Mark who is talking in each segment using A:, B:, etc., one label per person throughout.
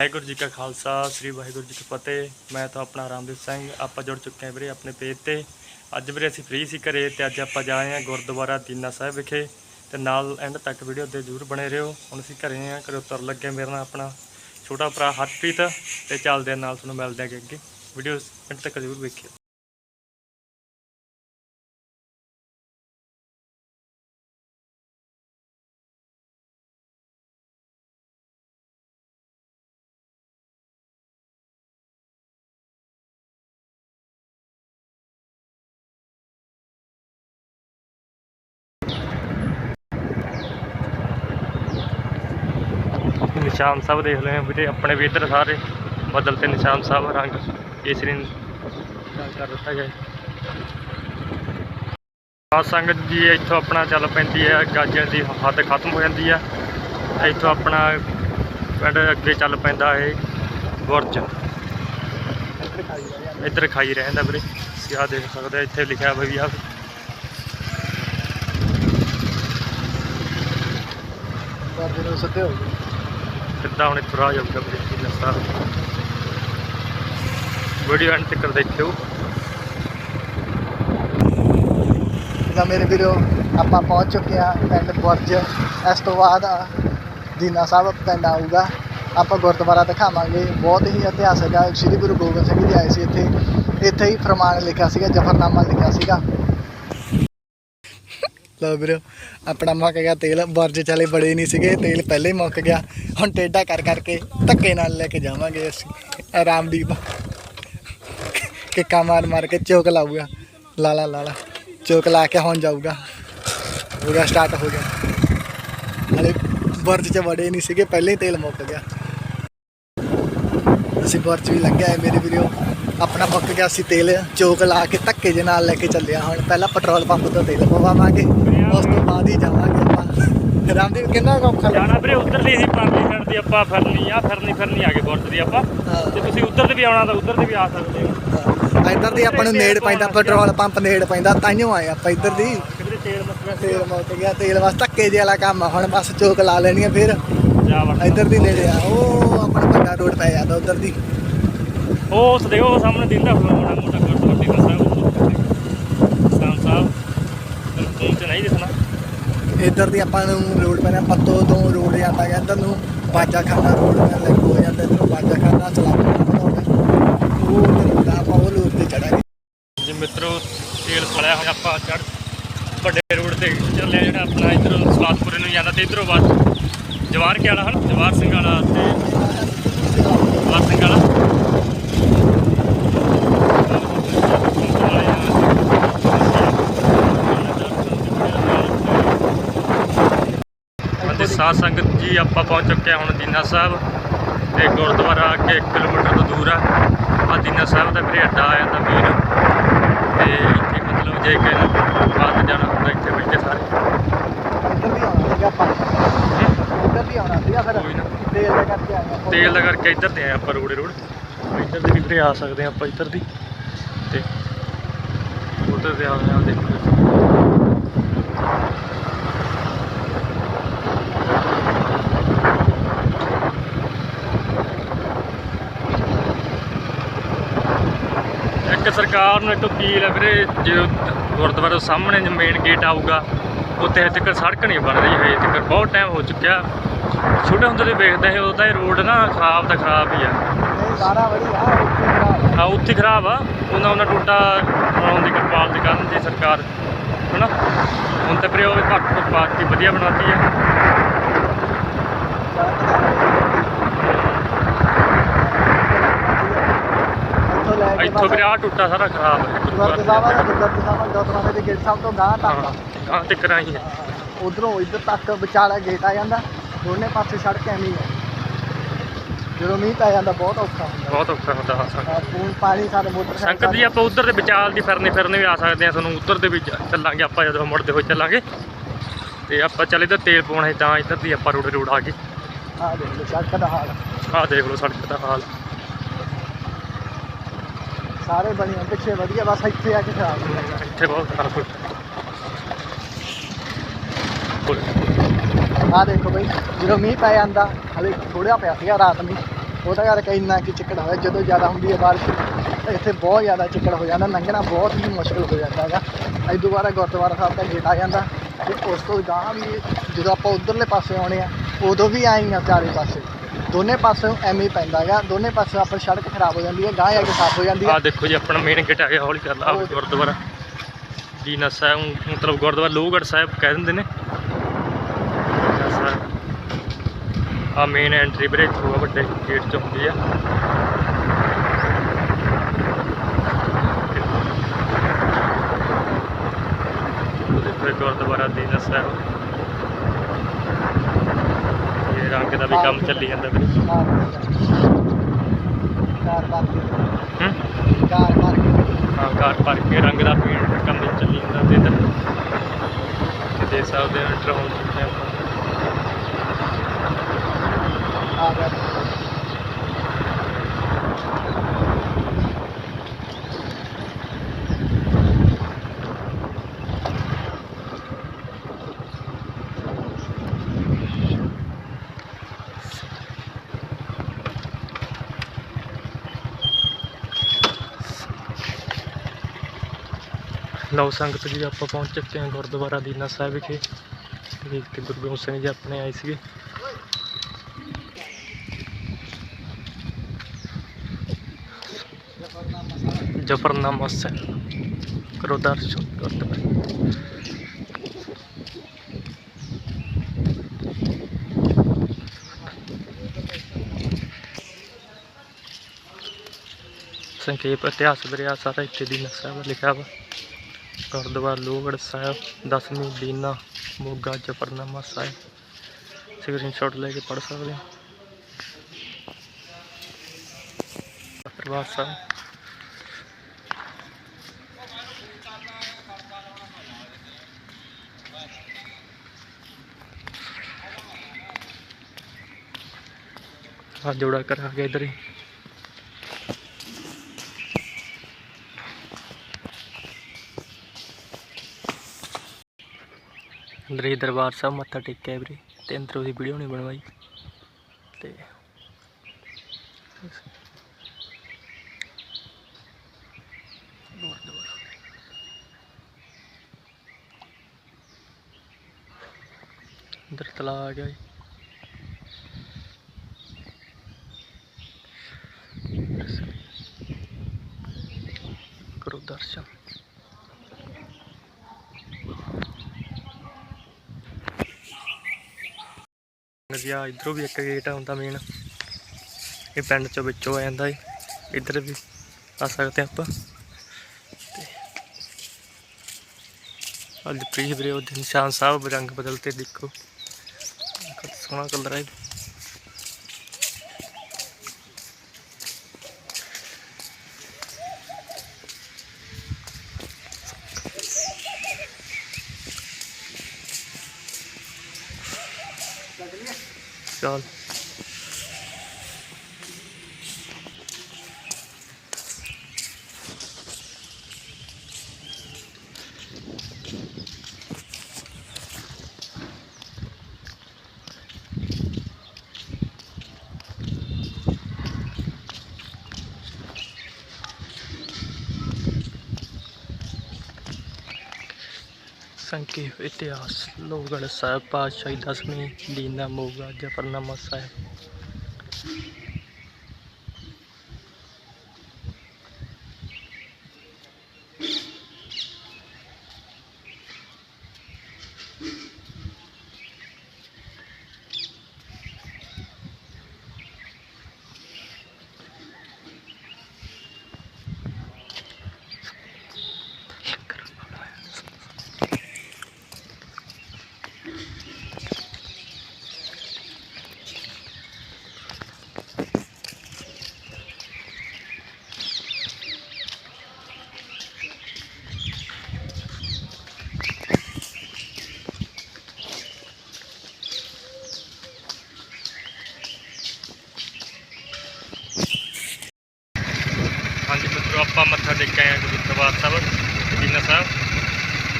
A: ਵਾਹਿਗੁਰੂ ਜੀ ਕਾ ਖਾਲਸਾ, ਸ੍ਰੀ ਵਾਹਿਗੁਰੂ ਜੀ ਕੀ ਫਤਿਹ। ਮੈਂ ਤਾਂ ਆਪਣਾ ਰਾਮਦੀਪ ਸਿੰਘ, ਆਪਾਂ ਜੁੜ ਚੁੱਕੇ ਹਾਂ ਵੀਰੇ ਆਪਣੇ ਪੇਜ ਤੇ। ਅੱਜ ਵੀਰੇ ਅਸੀਂ ਫ੍ਰੀ ਸੀ ਘਰੇ ਤੇ ਅੱਜ ਆਪਾਂ ਜਾ ਰਹੇ ਹਾਂ ਗੁਰਦੁਆਰਾ ਦੀਨਾ ਸਾਹਿਬ ਵਿਖੇ। ਤੇ ਨਾਲ ਐਂਡ ਤੱਕ ਵੀਡੀਓ 'ਤੇ ਜ਼ਰੂਰ ਬਣੇ ਰਹੋ। ਹੁਣ ਅਸੀਂ ਘਰੇ ਹਾਂ, ਘਰੇ ਉਤਰ ਲੱਗੇ ਮੇਰੇ ਨਾਲ ਆਪਣਾ ਛੋਟਾ ਭਰਾ ਹਰਪ੍ਰੀਤ। ਤੇ ਚੱਲਦੇ ਨਾਲ ਤੁਹਾਨੂੰ ਮਿਲਦੇ ਹਾਂ ਅੱਗੇ ਵੀਡੀਓ ਐਂਡ ਤੱਕ ਜ਼ਰੂਰ ਵੇਖਿਓ। ਨਿਸ਼ਾਨ ਸਾਹਿਬ ਦੇਖ ਲਏ ਵੀਰੇ ਆਪਣੇ ਵੀ ਇੱਧਰ ਸਾਰੇ ਬਦਲਤੇ ਨਿਸ਼ਾਨ ਸਾਹਿਬ ਰੰਗ ਕੇਸਰੀ ਰੰਗ ਕਰ ਦਿੱਤਾ ਗਿਆ। ਆ ਸੰਗਤ ਜੀ, ਇੱਥੋਂ ਆਪਣਾ ਚੱਲ ਪੈਂਦੀ ਹੈ ਗਾਜੀਆਂ ਦੀ ਹੱਦ ਖਤਮ ਹੋ ਜਾਂਦੀ ਹੈ। ਇੱਥੋਂ ਆਪਣਾ ਪਿੰਡ ਅੱਗੇ ਚੱਲ ਪੈਂਦਾ ਹੈ ਬੁਰਜ ਇੱਧਰ ਖਾਈ ਰਹਿੰਦਾ ਵੀਰੇ, ਤੁਸੀਂ ਆਹ ਦੇਖ ਸਕਦੇ ਇੱਥੇ ਲਿਖਿਆ ਹੋਇਆ ਵੀ ਆ
B: ਬਾਬੇ ਨੂੰ ਸੱਦੇ ਹੋ
A: ਸਿੱਧਾ ਹੁਣ ਇੱਥੋਂ ਰਾਹ ਜਾਊਗਾ ਵੀਰੇ ਨਸਾ ਵੀਡੀਓ ਐਂਡ ਤੱਕ ਦੇਖਿਓ।
B: ਤਾਂ ਮੇਰੇ ਵੀਰੋ, ਆਪਾਂ ਪਹੁੰਚ ਚੁੱਕੇ ਆ ਪਿੰਡ ਬੁਰਜ ਇਸ ਤੋਂ ਬਾਅਦ ਦੀਨਾ ਸਾਹਿਬ ਪਿੰਡ ਆਊਗਾ। ਆਪਾਂ ਗੁਰਦੁਆਰਾ ਦਿਖਾਵਾਂਗੇ। ਬਹੁਤ ਹੀ ਇਤਿਹਾਸਕ ਆ। ਸ੍ਰੀ ਗੁਰੂ ਗੋਬਿੰਦ ਸਿੰਘ ਜੀ ਆਏ ਸੀ ਇੱਥੇ। ਇੱਥੇ ਹੀ ਫਰਮਾਨ ਲਿਖਿਆ ਸੀਗਾ, ਜਫਰਨਾਮਾ ਲਿਖਿਆ ਸੀਗਾ। ਲਓ ਵੀਰੋ, ਆਪਣਾ ਮੁੱਕ ਗਿਆ ਤੇਲ। ਬੁਰਜ ਚਲੇ ਬੜੇ ਨਹੀਂ ਸੀਗੇ, ਤੇਲ ਪਹਿਲੇ ਹੀ ਮੁੱਕ ਗਿਆ। ਹੁਣ ਟੇਢਾ ਕਰ ਕਰਕੇ ਧੱਕੇ ਨਾਲ ਲੈ ਕੇ ਜਾਵਾਂਗੇ ਅਸੀਂ। ਆਰਾਮਦੀਪ ਕਿੱਕਾ ਮਾਰ ਮਾਰ ਕੇ ਚੋਕ ਲਾਊਗਾ। ਲਾਲਾ ਲਾਲਾ ਚੋਕ ਲਾ ਕੇ ਹੁਣ ਜਾਊਗਾ। ਹੋ ਗਿਆ ਸਟਾਰਟ ਹੋ ਗਿਆ। ਹਲੇ ਬੁਰਜ ਚ ਵੜੇ ਨਹੀਂ ਸੀਗੇ, ਪਹਿਲੇ ਹੀ ਤੇਲ ਮੁੱਕ ਗਿਆ। ਅਸੀਂ ਬੁਰਜ ਵੀ ਲੱਗਿਆ ਹੈ ਮੇਰੇ ਵੀਰੋ। ਆਪਣਾ ਮੁੱਕ ਗਿਆ ਸੀ ਤੇਲ ਚੋਕ ਲਾ ਕੇ ਧੱਕੇ ਜੇ ਨਾਲ ਲੈ ਕੇ ਚੱਲਿਆ ਹੁਣ। ਪਹਿਲਾਂ ਪੈਟਰੋਲ ਪੰਪ ਤੋਂ ਤੇਲ ਪਵਾਵਾਂਗੇ ਉਸ ਤੋਂ ਬਾਅਦ ਹੀ ਜਾਵਾਂਗੇ ਆਪਾਂ। ਰਾਮਦੀਪ ਕਿੰਨਾ ਕੰਮ ਖਾ
A: ਜਾਣਾ ਵੀਰੇ ਉਧਰਲੀ ਅਸੀਂ ਪਰਲੀ ਸਾਈਡ ਦੀ ਆਪਾਂ ਫਿਰਨੀ ਆ ਫਿਰਨੀ ਫਿਰਨੀ ਆ ਕੇ ਬੁਰਜ ਦੀ ਆਪਾਂ। ਤੇ ਤੁਸੀਂ ਉਧਰ ਤੇ ਵੀ ਆਉਣਾ ਤਾਂ ਉਧਰ ਤੇ ਵੀ ਆ ਸਕਦੇ ਹੋ।
B: ਇੱਧਰ ਦੀ ਆਪਾਂ ਨੂੰ ਨੇੜ ਪੈਂਦਾ ਪੈਟਰੋਲ ਪੰਪ ਨੇੜ ਪੈਂਦਾ ਤਾਈਓ ਆਏ ਆਪਾਂ ਇੱਧਰ ਦੀ।
A: ਤੇਲ ਮੱਕਿਆ
B: ਤੇਲ ਮੁੱਕ ਗਿਆ ਤੇਲ ਬਸ ਧੱਕੇ ਜੇ ਵਾਲਾ ਕੰਮ ਆ। ਹੁਣ ਬਸ ਚੋਕ ਲਾ ਲੈਣੀ ਆ ਫਿਰ। ਇੱਧਰ ਦੀ ਨੇੜੇ ਆ। ਉਹ ਆਪਣਾ ਵੱਡਾ ਰੋਡ ਪੈ ਜਾਂਦਾ ਉਧਰ ਦੀ।
A: ਉਹ ਉਸ ਦੇ ਉਹ ਸਾਹਮਣੇ ਦਿੰਦਾ ਹੋਣਾ ਮੋਟਾ ਮੋਟਾ ਗੁਰਦੁਆਰਾ ਦੀ ਸਾਹਿਬ ਸਾਮ ਸਾਹਿਬ ਤੁਹਾਨੂੰ ਤੇ ਨਹੀਂ ਦਿਖਣਾ।
B: ਇੱਧਰ ਦੀ ਆਪਾਂ ਨੂੰ ਰੋਡ ਪੈਣਾ ਪੱਤੋ ਤੋਂ ਰੋਡ ਜਾਂਦਾ ਹੈ ਇੱਧਰ ਨੂੰ ਬਾਜਾ ਖਾਨਾ ਰੋਡ ਨਾਲ ਲੱਗ ਹੋ ਜਾਂਦਾ ਇੱਧਰ ਬਾਜਾ ਖਾਨਾ ਚਲਾ ਉਹ ਉੱਧਰ ਆਪਾਂ ਉਹ ਰੋਡ ਤੇ ਚੜਾਂਗੇ।
A: ਜੀ ਮਿੱਤਰੋ ਤੇਲ ਪਲਿਆ ਹੋਇਆ ਆਪਾਂ ਚੜ ਵੱਡੇ ਰੋਡ ਤੇ ਚੱਲਿਆ ਜਿਹੜਾ ਆਪਣਾ ਇਧਰੋਂ ਸਲਾਦਪੁਰੇ ਨੂੰ ਜਾਂਦਾ ਤੇ ਇਧਰੋਂ ਬਾਅਦ ਜਵਾਰ ਕੇ ਵਾਲਾ ਹਨ ਜਵਾਰ ਸਿੰਘ ਵਾਲਾ ਤੇ ਜਵਾਰ ਸਿੰਘ ਵਾਲਾ ਹਾਂਜੀ ਸਾਧ ਸੰਗਤ ਜੀ ਆਪਾਂ ਪਹੁੰਚ ਚੁੱਕੇ ਹਾਂ ਹੁਣ ਦੀਨਾ ਸਾਹਿਬ ਤੇ ਗੁਰਦੁਆਰਾ ਅੱਗੇ 1 ਕਿਲੋਮੀਟਰ ਤੋਂ ਦੂਰ ਆ। ਆ ਦੀਨਾ ਸਾਹਿਬ ਦਾ ਵੀਰੇ ਅੱਡਾ ਆ ਜਾਂਦਾ ਵੀਰ ਤੇ ਇੱਥੇ ਮਤਲਬ ਜੇ ਕਿ ਬਾਅਦ ਜਾਣਾ ਹੁੰਦਾ ਇੱਥੇ ਬੈਠ ਕੇ ਸਾਰੇ।
B: ਫਿਰ।
A: ਨਾ।
B: ਤੇਲ ਦਾ ਕਰਕੇ
A: ਇੱਧਰ ਤੇ ਆਏ ਆਪਾਂ ਰੋੜੇ ਰੋਡ। ਇੱਧਰ ਦੇ ਵੀ ਆ ਸਕਦੇ ਆ ਆਪਾਂ ਇੱਧਰ ਦੀ। ਤੇ ਉਧਰ ਦੇ ਆ ਆ ਦੇਖੋ। ਇੱਕ ਸਰਕਾਰ ਨੂੰ ਇੱਕ ਅਪੀਲ ਹੈ ਵੀਰੇ, ਜੇ ਗੁਰਦੁਆਰੇ ਦੇ ਸਾਹਮਣੇ ਜੋ ਮੇਨ ਗੇਟ ਆਊਗਾ, ਉੱਥੇ ਹਜੇ ਤੱਕ ਸੜਕ ਨਹੀਂ ਬਣ ਰਹੀ, ਹਜੇ ਤੱਕ ਬਹੁਤ ਟਾਈਮ ਹੋ ਚੁੱਕਿਆ। ਛੋਟੇ ਹੁੰਦੇ 'ਤੇ ਵੇਖਦੇ ਸੀ, ਉਦੋਂ ਤਾਂ ਇਹ ਰੋਡ ਨਾ ਖਰਾਬ ਤਾਂ ਖਰਾਬ ਹੀ ਆ।
B: ਸਾਰਾ ਵਧੀਆ ਉੱਥੇ ਖਰਾਬ
A: ਆ ਉੱਥੇ ਖਰਾਬ ਆ। ਉਹਨਾਂ ਉਹਨਾਂ ਟੋਟਾ ਬਣਾਉਣ ਦੀ ਕਿਰਪਾਲ ਦੇ ਕਾਰਨ ਜੇ ਸਰਕਾਰ, ਹਨਾ? ਹੁਣ ਤਾਂ ਫਿਰ ਉਹ ਘੱਟ ਤੋਂ ਪਾ ਕੇ ਵਧੀਆ ਬਣਾਤੀ ਆ।
B: ਇੱਥੋਂ
A: ਵੀਰੇ ਆ ਟੁੱਟਾ ਸਾਰਾ ਖਰਾਬ। ਹੈ
B: ਗੁਰਦੁਆਰਾ ਸਾਹਿਬ ਗੁਰਦੁਆਰਾ ਸਾਹਿਬ ਗੁਰਦੁਆਰੇ ਦੇ ਗੇਟ ਸਾਹਿਬ ਤੋਂ ਗਾਂ ਤੱਕ
A: ਹਾਂ ਹਾਂ ਤੇ ਕਰਾਈ ਹੈ।
B: ਉਧਰੋਂ ਇੱਧਰ ਤੱਕ ਵਿਚਾਲਾ ਗੇਟ ਆ ਜਾਂਦਾ ਦੋਨੇ ਪਾਸੇ ਸੜਕ ਐਵੇਂ ਹੀ ਹੈ। ਜਦੋਂ ਮੀਂਹ ਪੈ ਜਾਂਦਾ ਬਹੁਤ ਔਖਾ ਹੁੰਦਾ।
A: ਬਹੁਤ ਔਖਾ ਹੁੰਦਾ ਹਾਂ ਸੰਗਤ
B: ਆ ਪੂਣ ਪਾਣੀ ਸਾਡੇ ਮੋਟਰਸਾਈਕਲ
A: ਸੰਗਤ ਜੀ ਆਪਾਂ ਉਧਰ ਦੇ ਵਿਚਾਲ ਦੀ ਫਿਰਨੇ ਫਿਰਨੇ ਵੀ ਆ ਸਕਦੇ ਆ ਤੁਹਾਨੂੰ ਉਧਰ ਦੇ ਵਿੱਚ ਚੱਲਾਂਗੇ ਆਪਾਂ ਜਦੋਂ ਮੁੜਦੇ ਹੋਏ ਚੱਲਾਂਗੇ। ਤੇ ਆਪਾਂ ਚੱਲੇ ਤਾਂ ਤੇਲ ਪਾਉਣਾ ਤਾਂ ਇੱਧਰ ਦੀ ਆਪਾਂ ਰੋਡ ਰੋਡ ਆ ਗਏ।
B: ਆ ਦੇਖ ਲਓ ਸੜਕ ਦਾ ਹਾਲ।
A: ਆਹ ਦੇਖ ਲਓ ਸੜਕ ਦਾ ਹਾਲ।
B: ਸਾਰੇ ਬਣੇ ਹੋਏ, ਪਿੱਛੇ ਵਧੀਆ ਬਸ ਇੱਥੇ ਆ ਕੇ ਖਰਾਬ ਹੋ ਜਾਂਦਾ
A: ਇੱਥੇ ਬਹੁਤ ਖਰਾਬ ਹੋ
B: ਆ ਦੇਖੋ ਬਈ ਜਦੋਂ ਮੀਂਹ ਪੈ ਜਾਂਦਾ ਹਲੇ ਥੋੜ੍ਹਾ ਪਿਆ ਸੀਗਾ ਰਾਤ ਨੂੰ ਉਹਦਾ ਕਰਕੇ ਇੰਨਾ ਕਿ ਚਿੱਕੜ ਹੋਇਆ ਜਦੋਂ ਜ਼ਿਆਦਾ ਹੁੰਦੀ ਹੈ ਬਾਰਿਸ਼ ਇੱਥੇ ਬਹੁਤ ਜ਼ਿਆਦਾ ਚਿੱਕੜ ਹੋ ਜਾਂਦਾ ਲੰਘਣਾ ਬਹੁਤ ਹੀ ਮੁਸ਼ਕਲ ਹੋ ਜਾਂਦਾ ਹੈਗਾ। ਅੱਜ ਦੁਬਾਰਾ ਗੁਰਦੁਆਰਾ ਸਾਹਿਬ ਦਾ ਗੇਟ ਆ ਜਾਂਦਾ ਤੇ ਉਸ ਤੋਂ ਗਾਂ ਵੀ ਜਦੋਂ ਆਪਾਂ ਉਧਰਲੇ ਪਾਸੇ ਆਉਣੇ ਆ ਉਦੋਂ ਵੀ ਆਈ ਆ ਚਾਰੇ ਪਾਸੇ। ਦੋਨੇ ਪਾਸੇ ਐਵੇਂ ਹੀ ਪੈਂਦਾ ਹੈਗਾ ਦੋਨੇ ਪਾਸੇ ਆਪਣੀ ਸੜਕ ਖਰਾਬ ਹੋ ਜਾਂਦੀ ਹੈ ਗਾਂ ਜਾ ਕੇ ਸਾਫ਼ ਹੋ ਜਾਂਦੀ ਹੈ।
A: ਆ ਦੇਖੋ ਜੀ ਆਪਣਾ ਮੇਨ ਗੇਟ ਆ ਗਿਆ ਹੌਲੀ ਕਰ ਲਾ ਆਹ ਗੁਰਦੁਆਰਾ। ਦੀਨਾ ਸਾਹਿਬ ਮਤਲਬ ਗੁਰਦੁਆਰਾ ਲੋਹਗੜ੍ਹ ਸਾਹਿਬ ਕਹਿ ਦਿੰਦੇ ਨੇ। ਆ ਮੇਨ ਐਂਟਰੀ ਵੀਰੇ ਆ ਵੱਡੇ ਗੇਟ ਚ ਹੁੰਦੀ ਆ। ਗੁਰਦੁਆਰਾ ਦੀਨਾ ਸਾਹਿਬ। ਰੰਗ ਦਾ ਵੀ ਕੰਮ ਚੱਲੀ ਜਾਂਦਾ ਵੀਰੇ।
B: ਕਾਰ ਪਾਰਕਿੰਗ
A: ਹੂੰ?
B: ਕਾਰ ਪਾਰਕਿੰਗ
A: ਹਾਂ, ਕਾਰ ਭਰ ਕੇ ਰੰਗ ਦਾ ਪੇਂਟ ਕੰਮ ਚੱਲੀ ਜਾਂਦਾ ਤੇ ਇੱਧਰ। ਤੇ ਦੇਖ ਸਕਦੇ ਹੋ ਐਂਟਰ ਹੋਣ ਆਪਾਂ
B: ਆ ਗਿਆ
A: ਲਓ ਸੰਗਤ ਜੀ, ਆਪਾਂ ਪਹੁੰਚ ਚੁੱਕੇ ਹਾਂ ਗੁਰਦੁਆਰਾ ਦੀਨਾ ਸਾਹਿਬ ਵਿਖੇ। ਤੇ ਗੁਰੂ ਗੋਬਿੰਦ ਸਿੰਘ ਜੀ ਆਪਣੇ ਆਏ ਸੀਗੇ। ਜਫਰਨਾਮਾ ਸਾਹਿਬ ਕਰੋ ਦਰਸ਼ਨ ਗੁਰਦੁਆਰੇ ਸੰਖੇਪ, ਇਤਿਹਾਸ ਦਰਿਆ ਸਾਰਾ ਇੱਥੇ ਦੀਨਾ ਸਾਹਿਬ ਲਿਖਿਆ ਵਾ। ਗੁਰਦੁਆਰਾ ਲੋਹਗੜ੍ਹ ਸਾਹਿਬ, ਦਸਵੀਂ ਦੀਨਾ ਮੋਗਾ ਜਫਰਨਾਮਾ ਸਾਹਿਬ। ਸਕਰੀਨਸ਼ਾਟ ਲੈ ਕੇ ਪੜ੍ਹ ਸਕਦੇ ਹੋ। ਦਰਬਾਰ ਸਾਹਿਬ। ਆ ਜੋੜਾ ਕਰਾਂਗੇ ਆ ਇਧਰ ਹੀ। ਅੰਦਰ ਹੀ ਦਰਬਾਰ ਸਾਹਿਬ ਮੱਥਾ ਟੇਕਿਆ ਵੀਰੇ, ਤੇ ਅੰਦਰ ਉਹਦੀ ਵੀਡੀਓ ਨਹੀਂ ਬਣਵਾਈ ਤੇ ਗੁਰਦੁਆਰਾ। ਅੰਦਰ ਤਲਾ ਆ ਗਿਆ ਜੀ ਕਰੋ ਦਰਸ਼ਨ ਨਜ਼ੀਆ ਇਧਰੋਂ ਵੀ ਇੱਕ ਗੇਟ ਹੁੰਦਾ ਮੇਨ ਇਹ ਪਿੰਡ ਚੋਂ ਵਿੱਚੋਂ ਆ ਜਾਂਦਾ ਏ। ਇੱਧਰ ਵੀ ਆ ਸਕਦੇ ਆਪਾਂ। ਅੱਜ ਪ੍ਰੀਤ ਵੀਰੇ, ਉਹ ਨਿਸ਼ਾਨ ਸਾਹਿਬ ਰੰਗ ਬਦਲਤੇ ਦੇਖੋ। ਸੋਹਣਾ ਕਲਰ ਹੈ ਚਲ ਸੰਖੇਪ ਇਤਿਹਾਸ ਲੋਹਗੜ੍ਹ ਸਾਹਿਬ ਪਾਤਸ਼ਾਹੀ ਦਸਵੀਂ ਦੀਨਾ ਮੋਗਾ ਜਫਰਨਾਮਾ ਸਾਹਿਬ। ਹਾਂਜੀ ਮਿੱਤਰੋ ਆਪਾਂ ਮੱਥਾ ਟੇਕ ਆਏ ਹਾਂ ਗੁਰੂ ਦਰਬਾਰ ਸਾਹਿਬ ਦੀਨਾ ਸਾਹਿਬ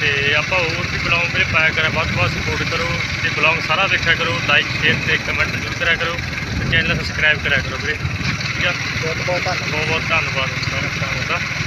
A: ਤੇ ਆਪਾਂ ਹੋਰ ਵੀ ਬਲੌਗ ਮੇਰੇ ਪਾਇਆ ਕਰਾਂ ਵੱਧ ਤੋਂ ਵੱਧ ਸਪੋਰਟ ਕਰੋ ਤੇ ਬਲੌਗ ਸਾਰਾ ਦੇਖਿਆ ਕਰੋ ਲਾਈਕ ਸ਼ੇਅਰ ਤੇ ਕਮੈਂਟ ਜ਼ਰੂਰ ਕਰਿਆ ਕਰੋ ਤੇ ਚੈਨਲ ਸਬਸਕ੍ਰਾਈਬ ਕਰਿਆ ਕਰੋ ਵੀਰੇ। ਠੀਕ ਆ?
B: ਬਹੁਤ ਬਹੁਤ ਧੰਨਵਾਦ।
A: ਬਹੁਤ ਬਹੁਤ ਧੰਨਵਾਦ। ਸਾਰਿਆਂ ਭਰਾਵਾਂ ਦਾ